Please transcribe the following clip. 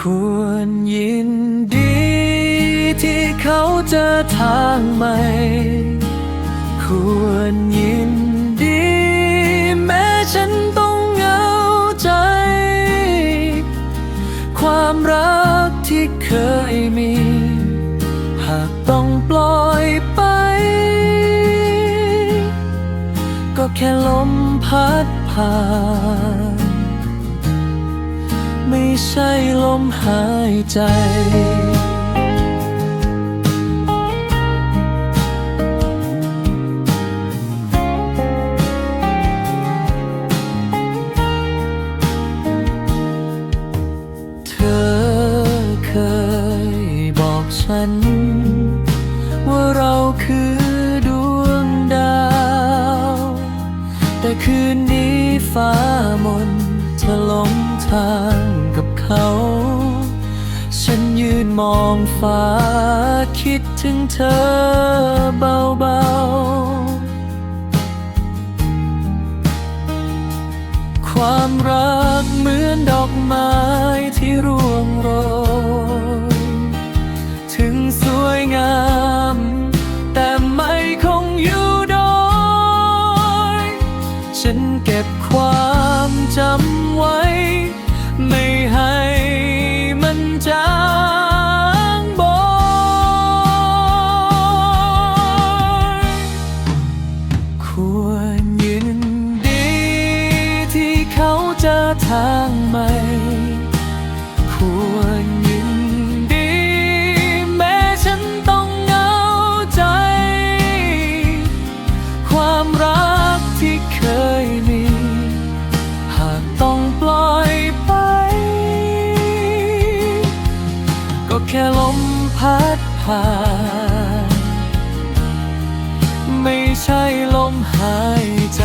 ควรยินดี ที่เขาเจอทางใหม่ ควรยินดี แม้ฉันต้องเหงาใจ ความรักที่เคยมี หากต้องปล่อยไป ก็แค่ลมพัดผ่าน ใช่ลมหายใจเธอเคยบอกฉันว่าเราคือดวงดาว แต่คืนนี้ฟ้ามนเธอหลงทาง มองฟ้าคิดถึงเธอเบาๆ ความรักเหมือนดอกไม้ที่ร่วงโรย ถึงสวยงาม แต่ไม่คงอยู่ดอยฉันเก็บความจำไว้ ไม่ให้มันจาง เจอทางใหม่ ควรยินดี แม้ฉันต้องเหงาใจ ความรักที่เคยมี หากต้องปล่อยไป ก็แค่ลมพัดผ่าน ไม่ใช่ลมหายใจ